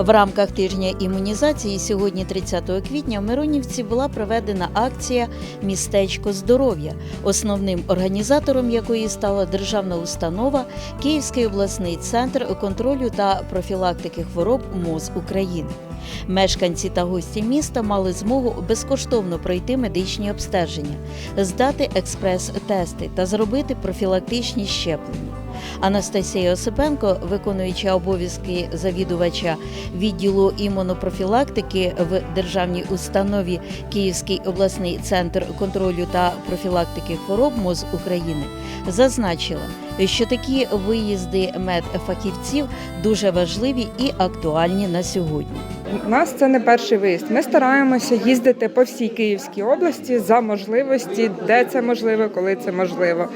В рамках тижня імунізації сьогодні, 30 квітня, в Миронівці була проведена акція Містечко здоров'я, основним організатором якої стала державна установа Київський обласний центр контролю та профілактики хвороб МОЗ України. Мешканці та гості міста мали змогу безкоштовно пройти медичні обстеження, здати експрес-тести та зробити профілактичні щеплення. Анастасія Осипенко, виконуюча обов'язки завідувача відділу імунопрофілактики в державній установі Київський обласний центр контролю та профілактики хвороб МОЗ України, зазначила, що такі виїзди медфахівців дуже важливі і актуальні на сьогодні. У нас це не перший виїзд. Ми стараємося їздити по всій Київській області за можливості, де це можливо, коли це можливо.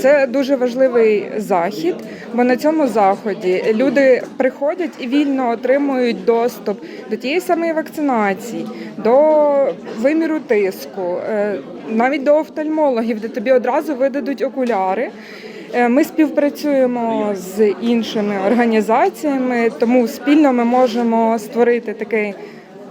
Це дуже важливий захід, бо на цьому заході люди приходять і вільно отримують доступ до тієї самої вакцинації, до виміру тиску, е, навіть до офтальмологів, де тобі одразу видадуть окуляри. Е, Ми співпрацюємо з іншими організаціями, тому спільно ми можемо створити такий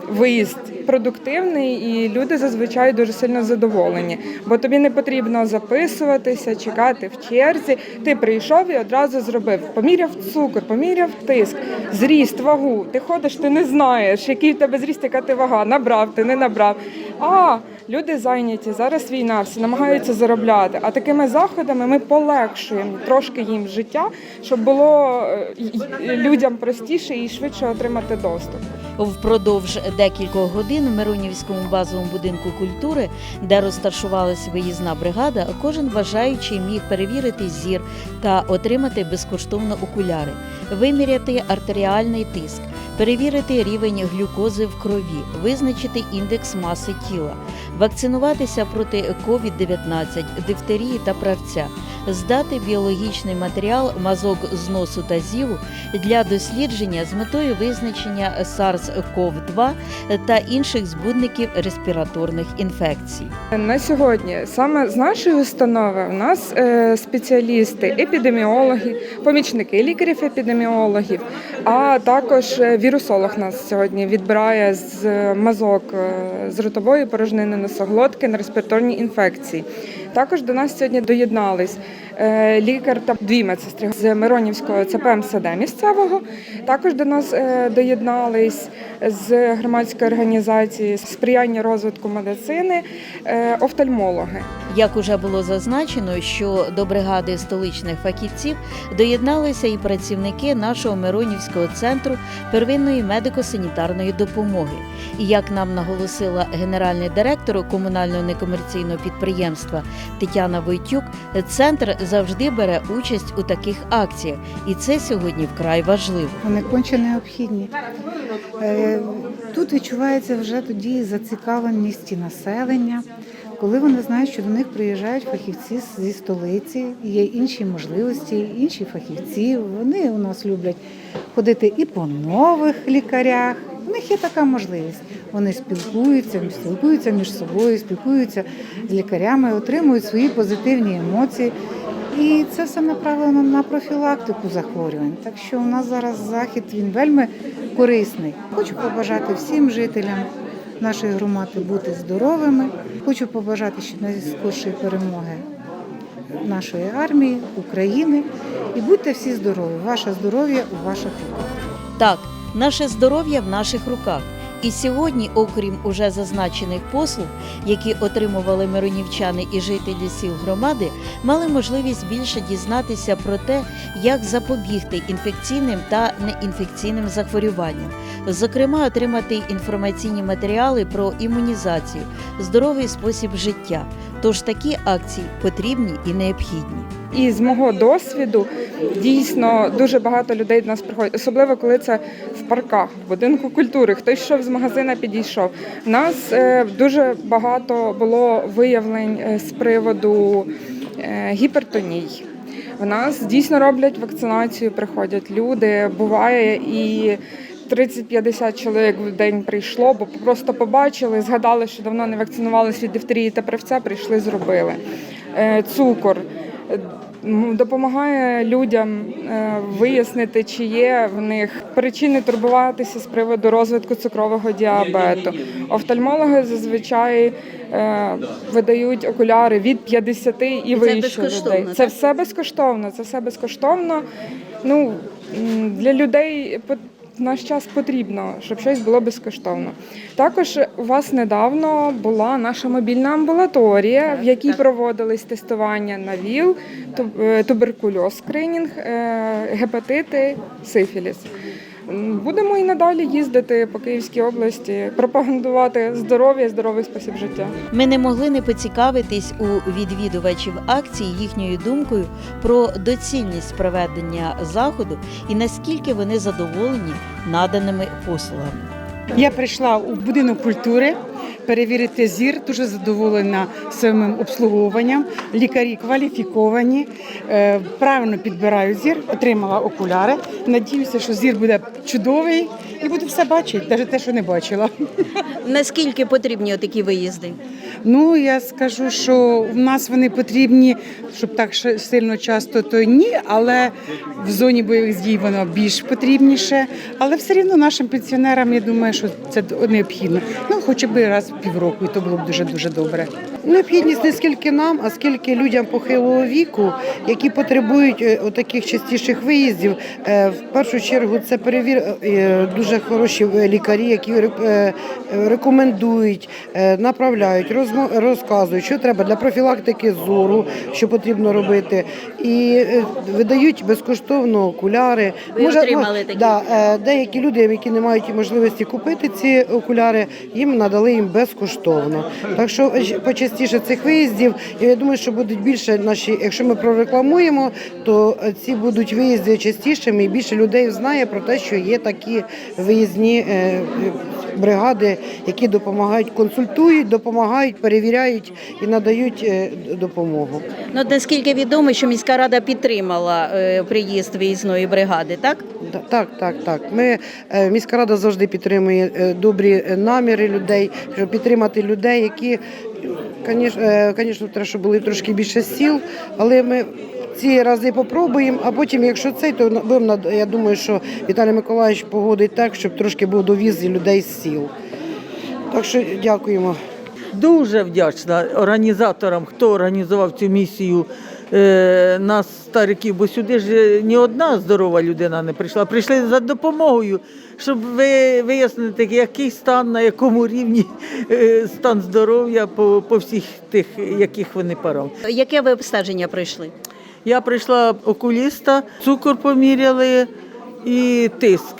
виїзд продуктивний, і люди зазвичай дуже сильно задоволені. Бо тобі не потрібно записуватися, чекати в черзі. Ти прийшов і одразу зробив. Поміряв цукор, поміряв тиск, зріст, вагу. Ти ходиш, ти не знаєш, який в тебе зріст, яка ти вага, набрав, ти не набрав. А люди зайняті, зараз війна, всі намагаються заробляти. А такими заходами ми полегшуємо трошки їм життя, щоб було е, людям простіше і швидше отримати доступ. Впродовж декількох годин в Миронівському базовому будинку культури, де розташувалася виїзна бригада, кожен бажаючий міг перевірити зір та отримати безкоштовно окуляри, виміряти артеріальний тиск, перевірити рівень глюкози в крові, визначити індекс маси тіла, вакцинуватися проти COVID-19, дифтерії та правця, здати біологічний матеріал мазок з носу та зіву для дослідження з метою визначення SARS-CoV-2 та інших збудників респіраторних інфекцій. На сьогодні саме з нашої установи у нас е, спеціалісти, епідеміологи, помічники лікарів-епідеміологів, а також е, вірусолог нас сьогодні відбирає з е, мазок е, з ротової порожнини носоглотки на респіраторні інфекції. Також до нас сьогодні доєднались е, лікар та дві медсестри з Миронівського ЦПМСД місцевого. Також до нас е, доєднались з громадської організації сприяння розвитку медицини е, офтальмологи. Як уже було зазначено, що до бригади столичних фахівців доєдналися і працівники нашого Миронівського центру первинної медико-санітарної допомоги. І як нам наголосила генеральний директор комунального некомерційного підприємства Тетяна Войтюк, центр завжди бере участь у таких акціях, і це сьогодні вкрай важливо. Вони конче необхідні. Е, Тут відчувається вже тоді зацікавленість і населення, коли вони знають, що до них приїжджають фахівці зі столиці, є інші можливості, інші фахівці. Вони у нас люблять ходити і по нових лікарях. У них є така можливість. Вони спілкуються, спілкуються між собою, спілкуються з лікарями, отримують свої позитивні емоції. І це все направлено на профілактику захворювань. Так що у нас зараз захід він вельми корисний. Хочу побажати всім жителям нашої громади бути здоровими. Хочу побажати ще найскоршої перемоги нашої армії, України. І будьте всі здорові. Ваше здоров'я у ваших руках. Так, наше здоров'я в наших руках. І сьогодні, окрім уже зазначених послуг, які отримували миронівчани і жителі сіл громади, мали можливість більше дізнатися про те, як запобігти інфекційним та неінфекційним захворюванням, зокрема, отримати інформаційні матеріали про імунізацію, здоровий спосіб життя. Тож такі акції потрібні і необхідні. І з мого досвіду дійсно дуже багато людей до нас приходять, особливо коли це в парках, в будинку культури. Хтось йшов з магазина, підійшов. У нас е, дуже багато було виявлень е, з приводу е, гіпертоній. В нас дійсно роблять вакцинацію, приходять люди. Буває і 30-50 чоловік в день прийшло, бо просто побачили, згадали, що давно не вакцинувалися від дифтерії та правця, прийшли, зробили. Цукор. Допомагає людям е, вияснити, чи є в них причини турбуватися з приводу розвитку цукрового діабету. Офтальмологи зазвичай е, видають окуляри від 50 і, вище людей. Це все безкоштовно. Це все безкоштовно. Ну для людей в наш час потрібно, щоб щось було безкоштовно. Також у вас недавно була наша мобільна амбулаторія, в якій проводились тестування на ВІЛ, е, туберкульоз, скринінг, е, гепатити, сифіліс. Будемо і надалі їздити по Київській області, пропагандувати здоров'я, здоровий спосіб життя. Ми не могли не поцікавитись у відвідувачів акції їхньою думкою про доцільність проведення заходу і наскільки вони задоволені наданими послугами. Я прийшла у будинок культури перевірити зір, дуже задоволена своїм обслуговуванням. Лікарі кваліфіковані, е, правильно підбирають зір, отримала окуляри. Надіюся, що зір буде чудовий і буду все бачити, навіть те, що не бачила. Наскільки потрібні такі виїзди? Ну я скажу, що в нас вони потрібні, щоб так сильно часто, то ні, але в зоні бойових дій воно більш потрібніше. Але все рівно нашим пенсіонерам я думаю, що це необхідно. Ну, хоча б раз в півроку, і то було б дуже дуже добре. Необхідність не скільки нам, а скільки людям похилого віку, які потребують е, отаких частіших виїздів. Е, В першу чергу це перевір е, дуже хороші лікарі, які рекомендують, направляють, розказують, що треба для профілактики зору, що потрібно робити, і видають безкоштовно окуляри. Ви отримали такі? да, деякі люди, які не мають можливості купити ці окуляри, їм надали їм безкоштовно. Так що е, почастіше цих виїздів. і Я думаю, що будуть більше наші, якщо ми прорекламуємо, то ці будуть виїзди частішими і більше людей знає про те, що є такі виїзні е, бригади, які допомагають, консультують, допомагають, перевіряють і надають е, допомогу. Ну наскільки відомо, що міська рада підтримала е, приїзд виїзної бригади, так? Так, так, так. Ми міська рада завжди підтримує добрі наміри людей, щоб підтримати людей, які, звісно, треба, щоб були трошки більше сіл, але ми. Ці рази попробуємо, а потім, якщо цей, то будемо я думаю, що Віталій Миколаївич погодить так, щоб трошки був довіз людей з сіл. Так що дякуємо. Дуже вдячна організаторам, хто організував цю місію нас, стариків, бо сюди ж е, ні одна здорова людина не прийшла. Прийшли за допомогою, щоб ви вияснити, який стан, на якому рівні е, стан здоров'я по, по всіх тих, яких вони парав. Яке ви обстеження пройшли? Я прийшла окуліста, цукор поміряли і тиск.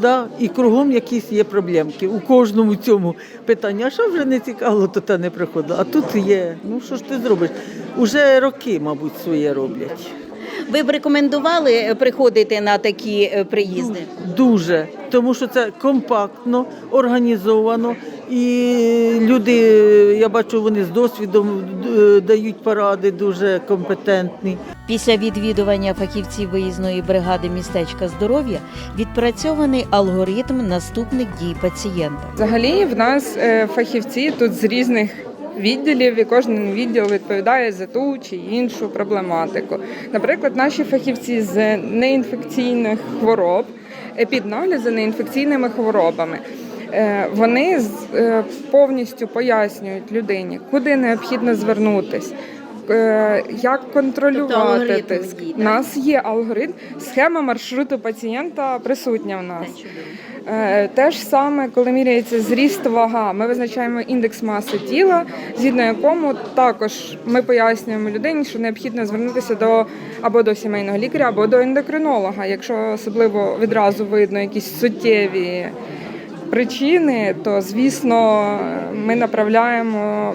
Да, і кругом якісь є проблемки. У кожному цьому питанні. А що вже не цікаво, то та не приходила. А тут є. Ну що ж ти зробиш? Уже роки, мабуть, своє роблять. Ви б рекомендували е, приходити на такі е, приїзди? Дуже. Тому що це компактно, організовано. І люди, я бачу, вони з досвідом е, дають поради, дуже компетентні. Після відвідування фахівців виїзної бригади містечка здоров'я відпрацьований алгоритм наступних дій пацієнта. Взагалі, в нас е, фахівці тут з різних відділів, і кожен відділ відповідає за ту чи іншу проблематику. Наприклад, наші фахівці з неінфекційних хвороб, епіднагляд за неінфекційними хворобами. е, Вони е, повністю пояснюють людині, куди необхідно звернутись, е, як Тобто контролювати алгоритм тиск. дій, У нас є алгоритм, схема маршруту пацієнта присутня в нас. Е, Те ж саме, коли міряється зріст вага, ми визначаємо індекс маси тіла, згідно якому також ми пояснюємо людині, що необхідно звернутися до або до сімейного лікаря, або до ендокринолога. Якщо особливо відразу видно якісь суттєві причини, то звісно ми направляємо.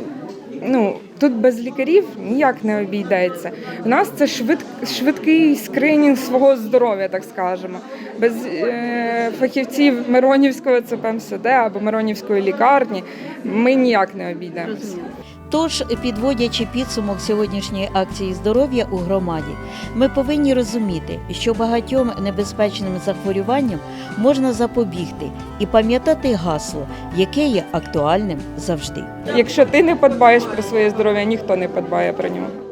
Ну тут без лікарів ніяк не обійдеться. У нас це швид, швидкий скринінг свого здоров'я, так скажемо. Без е, фахівців Миронівського ЦПМСД або Миронівської лікарні ми ніяк не обійдемося. Тож, підводячи підсумок сьогоднішньої акції здоров'я у громаді, ми повинні розуміти, що багатьом небезпечним захворюванням можна запобігти і пам'ятати гасло, яке є актуальним завжди. Якщо ти не подбаєш про своє здоров'я, ніхто не подбає про нього.